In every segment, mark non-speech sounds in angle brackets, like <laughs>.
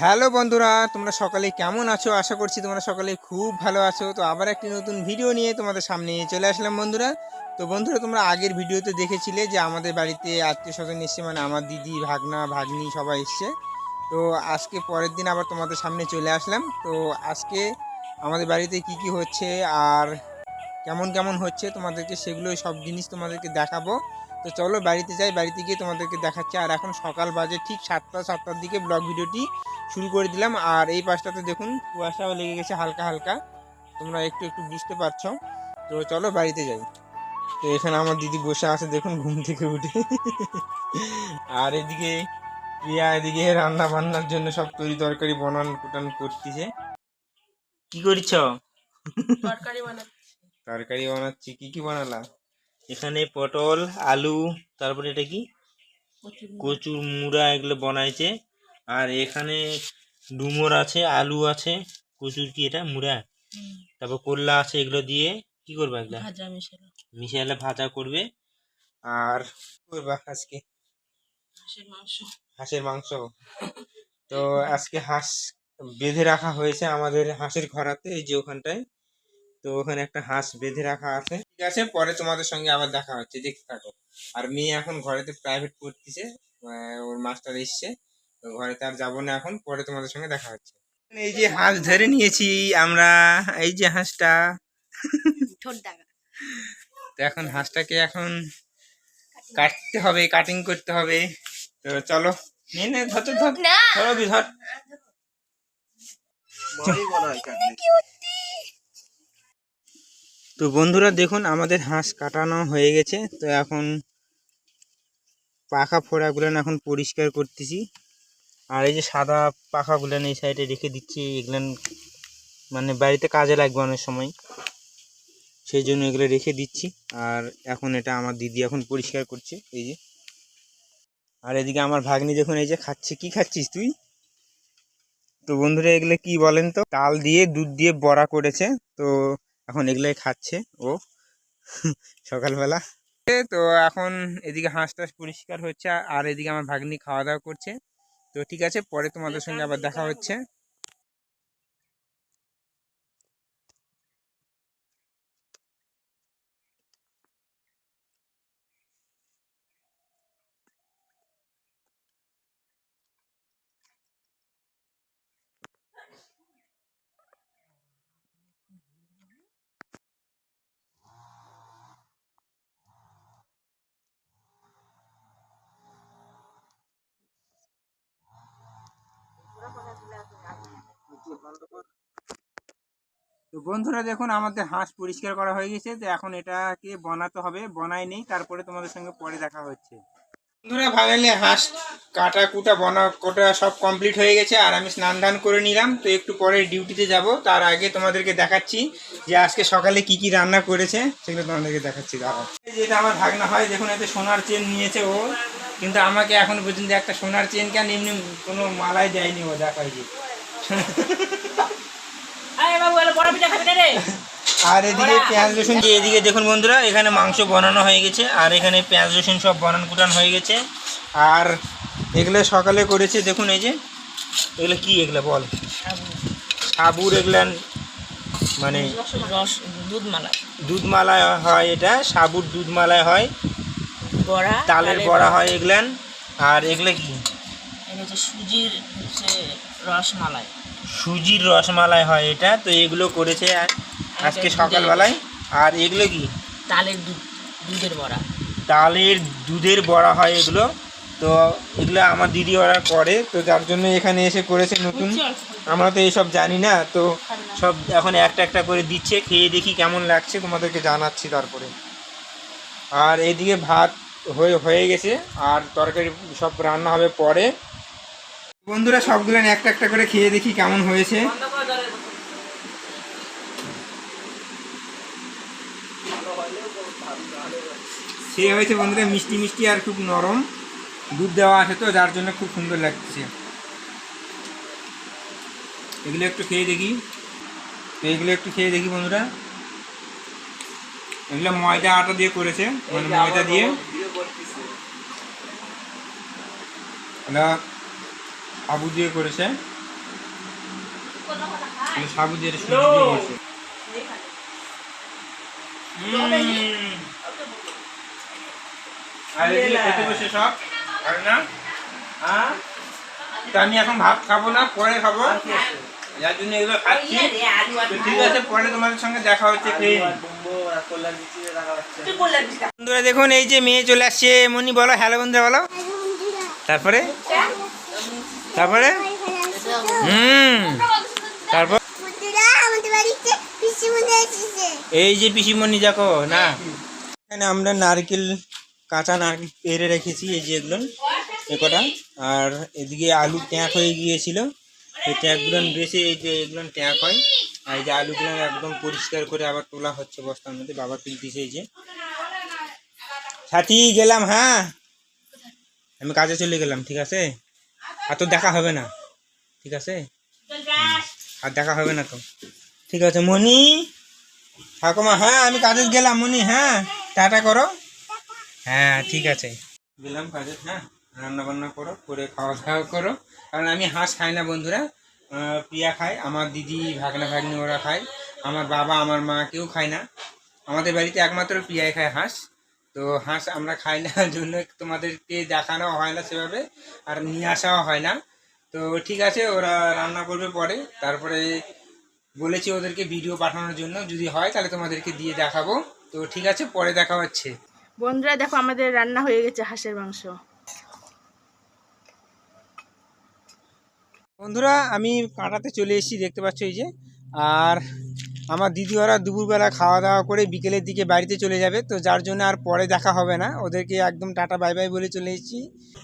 Hello বন্ধুরা, তোমরা সকালে কেমন আছো? আশা করছি তোমরা সকালে খুব ভালো আছো। তো আবার একটি নতুন ভিডিও নিয়ে তোমাদের সামনে চলে আসলাম বন্ধুরা। তো বন্ধুরা, তোমরা আগের ভিডিওতে দেখেছিলে যে আমাদের বাড়িতে আত্মীয় স্বজন এসছে মানে আমার দিদি, ভাগনা, ভাগ্নি সবাই এসছে। তো আজকে পরের দিন আবার তোমাদের সামনে চলে আসলাম। তো আজকে আমাদের বাড়িতে কি কি হচ্ছে আর কেমন কেমন হচ্ছে তোমাদেরকে সেগুলো সব জিনিস তোমাদেরকে দেখাবো। তো চলো বাড়িতে যাই বাড়িতে গিয়ে তোমাদেরকে দেখাচ্ছি। আর এখন সকাল বাজে ঠিক সাতটা সাতটার দিকে ব্লগ ভিডিওটি শুরু করে দিলাম। আর এই পাশটাতে দেখুন কুয়াশাও লেগে গেছে হালকা হালকা। তোমরা একটু একটু বুঝতে পারছ। তো চলো বাড়িতে যাই। তো এখানে আমার দিদি বসে আছে দেখুন ঘুম থেকে উঠে। আর এদিকে প্রিয়া এদিকে রান্না বান্নার জন্য সব তরি তরকারি বনান কুটান করতেছে। কি করছ? তরকারি বানাচ্ছি। তরকারি বানাচ্ছি কি কি বানালা? এখানে পটল আলু তারপরে এটা কি? কচুর মুড়া এগুলো বানাইছে। আর এখানে ডুমুর আছে আলু আছে কচুর কি এটা? মুড়া। তারপর করলা আছে এগুলো দিয়ে। কি করবে এগুলো? মিশাইলে। ভাজা করবে। আর করবা আজকে? হাঁসের মাংস। হাঁসের মাংস। তো আজকে হাঁস বেঁধে রাখা হয়েছে আমাদের হাঁসের ঘরাতে এই যে ওখানটায়। তো ওখানে একটা হাঁস বেঁধে রাখা আছে। ঠিক আছে পরে তোমাদের সঙ্গে আবার দেখা হচ্ছে দেখতে থাকো। আর মেয়ে এখন ঘরেতে প্রাইভেট পড়তেছে আহ, ওর মাস্টার এসছে তো ঘরেতে আর যাব না এখন পরে তোমাদের সঙ্গে দেখা হচ্ছে। এই যে হাঁস ধরে নিয়েছি আমরা এই যে হাঁসটা। তো এখন হাঁসটাকে এখন কাটতে হবে কাটিং করতে হবে। তো চলো নে নে ধর ধর, ধর। না। ধরো বি, ধর। তো বন্ধুরা দেখুন, আমাদের হাঁস কাটানো হয়ে গেছে। তো এখন পাখা ফোড়াগুলো এখন পরিষ্কার করতেছি। আর এই যে সাদা পাখাগুলো এই সাইডে রেখে দিচ্ছি, এগুলো মানে বাড়িতে কাজে লাগবে অনেক সময়। সেই জন্য এগুলো রেখে দিচ্ছি। আর এখন এটা আমার দিদি এখন পরিষ্কার করছে, এই যে। আর এদিকে আমার ভাগ্নি দেখুন, এই যে খাচ্ছে। কি খাচ্ছিস তুই? তো বন্ধুরা এগুলো কি বলেন তো? তাল দিয়ে, দুধ দিয়ে বড়া করেছে। তো এখন এগুলোই খাচ্ছে ও। সকালবেলা। তো এখন এদিকে হাঁস টাস পরিষ্কার হচ্ছে, আর এদিকে আমার ভাগ্নি খাওয়া দাওয়া করছে। তো ঠিক আছে, পরে তোমাদের সঙ্গে আবার দেখা হচ্ছে। তো বন্ধুরা দেখুন আমাদের হাঁস পরিষ্কার করা হয়ে গেছে। তো এখন এটাকে বানাতে হবে। বনাই নেই তারপরে তোমাদের সঙ্গে পরে দেখা হচ্ছে। বন্ধুরা ফাইনালি হাঁস কাটা কুটা বনা কোটা সব কমপ্লিট হয়ে গেছে। আর আমি স্নান দান করে নিলাম। তো একটু পরে ডিউটিতে যাব। তার আগে তোমাদেরকে দেখাচ্ছি যে আজকে সকালে কি কি রান্না করেছে। সেগুলো তোমাদেরকে দেখাচ্ছি। দাঁড়াও। যেটা আমার ভাগনা হয় দেখুন এতে সোনার চেন নিয়েছে ও। কিন্তু আমাকে এখন পর্যন্ত একটা সোনার চেন কেন এমনি কোনো মালাই দেয়নি ও দেখাই যে আরে এদিকে পেঁয়াজ রসুন এদিকে দেখুন বন্ধুরা এখানে মাংস বানানো হয়ে গেছে আর এখানে পেঁয়াজ রসুন সব বানান কুটান হয়ে গেছে। আর এগুলো সকালে করেছে দেখুন এই যে এগুলো কি এগুলো বল? সাবুর এগুলা মানে রস দুধ মালা দুধ মালায় হয় এটা সাবুর দুধ মালায় হয়। বড়া তালের বড়া হয় এগুলান আর এগুলো কি? হচ্ছে সুজির হচ্ছে রসমালাই। সুজির রসমালাই হয় এটা তো এগুলো করেছে আজকে সকালবেলায়। আর এগুলো কি? তালের দুধ দুধের বড়া। তালের দুধের বড়া হয় এগুলো। তো এগুলো আমার দিদি ওরা করে তো যার জন্য এখানে এসে করেছে নতুন। আমরা তো এইসব জানি না তো সব এখন একটা একটা করে দিচ্ছে খেয়ে দেখি কেমন লাগছে তোমাদেরকে জানাচ্ছি তারপরে। আর এদিকে ভাত হয়ে হয়ে গেছে আর তরকারি সব রান্না হবে পরে। বন্ধুরা সবগুলো একটা একটা করে খেয়ে দেখি কেমন হয়েছে। সে হয়েছে বন্ধুরা মিষ্টি মিষ্টি আর খুব নরম। দুধ দেওয়া আছে তো যার জন্য খুব সুন্দর লাগছে। এগুলো একটু খেয়ে দেখি। তো এগুলো একটু খেয়ে দেখি বন্ধুরা। এগুলো ময়দা আটা দিয়ে করেছে মানে ময়দা দিয়ে। আবু দিয়ে করেছে। মানে সাবু দিয়ে আর খেতে বসে সব। না? হ্যাঁ? তো আমি এখন ভাত খাব না পরে খাব। যার জন্য এগুলো খাচ্ছি। তো ঠিক আছে পরে তোমাদের সঙ্গে দেখা হচ্ছে বন্ধুরা দেখুন এই যে মেয়ে চলে আসছে। মনি বলো হ্যালো বন্ধুরা বলো। তারপরে? তারপরে? হুম। তারপর? এই যে পিসিমণি দেখো, না? এখানে আমরা নারকেল, কাঁচা নারকেল পেরে রেখেছি, এই যে এগুলো, এ কটা। আর এদিকে আলু ট্যাঁক হয়ে গিয়েছিল। এই ট্যাঁকগুলো বেশি, এই যে এগুলো ট্যাঁক হয়, আর এই যে আলুগুলো একদম পরিষ্কার করে আবার তোলা হচ্ছে বস্তার মধ্যে, বাবা তুলতেছে এই যে সাথী গেলাম হ্যাঁ? আমি কাজে চলে গেলাম, ঠিক আছে? আর তো দেখা হবে না। ঠিক আছে? আর দেখা হবে না তো। ঠিক আছে মনি ঠাকুমা হ্যাঁ আমি কাজে গেলাম মনি হ্যাঁ টাটা করো। হ্যাঁ ঠিক আছে। গেলাম কাজে হ্যাঁ রান্না বান্না করো, করে খাওয়া দাওয়া করো। কারণ আমি হাঁস খাই না, বন্ধুরা। প্রিয়া খায়, আমার দিদি ভাগনা ভাগ্নি ওরা খায়। আমার বাবা, আমার মা কেউ খায় না। আমাদের বাড়িতে একমাত্র প্রিয়াই খায় হাঁস। তো হাঁস আমরা খাই না <laughs> জন্য তোমাদেরকে দেখানো হয় না সেভাবে আর নিয়ে আসাও হয় না। তো ঠিক আছে ওরা রান্না করবে পরে। তারপরে বলেছি ওদেরকে ভিডিও পাঠানোর জন্য যদি হয় তাহলে তোমাদেরকে দিয়ে দেখাবো। তো ঠিক আছে পরে দেখা হচ্ছে। বন্ধুরা দেখো আমাদের রান্না হয়ে গেছে হাঁসের মাংস। বন্ধুরা আমি কাঁটাতে চলে এসেছি দেখতে পাচ্ছ এই যে। আর আমার দিদি ওরা দুপুরবেলা খাওয়া দাওয়া করে বিকেলের দিকে বাড়িতে চলে যাবে, তো যার জন্য আর পরে দেখা হবে না। ওদেরকে একদম টাটা, বাই বাই বলে চলে এসেছি।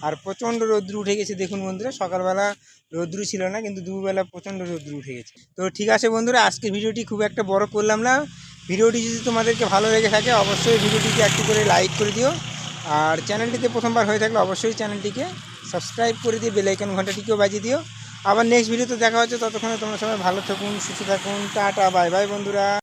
আর প্রচণ্ড রৌদ্র উঠে গেছে, দেখুন বন্ধুরা, সকালবেলা রৌদ্র ছিল না, কিন্তু দুপুরবেলা প্রচণ্ড রোদ্রু উঠে গেছে। তো ঠিক আছে বন্ধুরা আজকে ভিডিওটি খুব একটা বড় করলাম না। ভিডিওটি যদি তোমাদেরকে ভালো লেগে থাকে, অবশ্যই ভিডিওটিকে একটু করে লাইক করে দিও। আর চ্যানেলটিতে প্রথমবার হয়ে থাকলে অবশ্যই চ্যানেলটিকে সাবস্ক্রাইব করে দিয়ে বেলাইকন ঘন্টাটিকেও বাজিয়ে দিও। আবার নেক্সট ভিডিওতে দেখা হচ্ছে, ততক্ষণে তোমরা সবাই ভালো থাকুন, সুস্থ থাকুন, টাটা বাই বাই বন্ধুরা।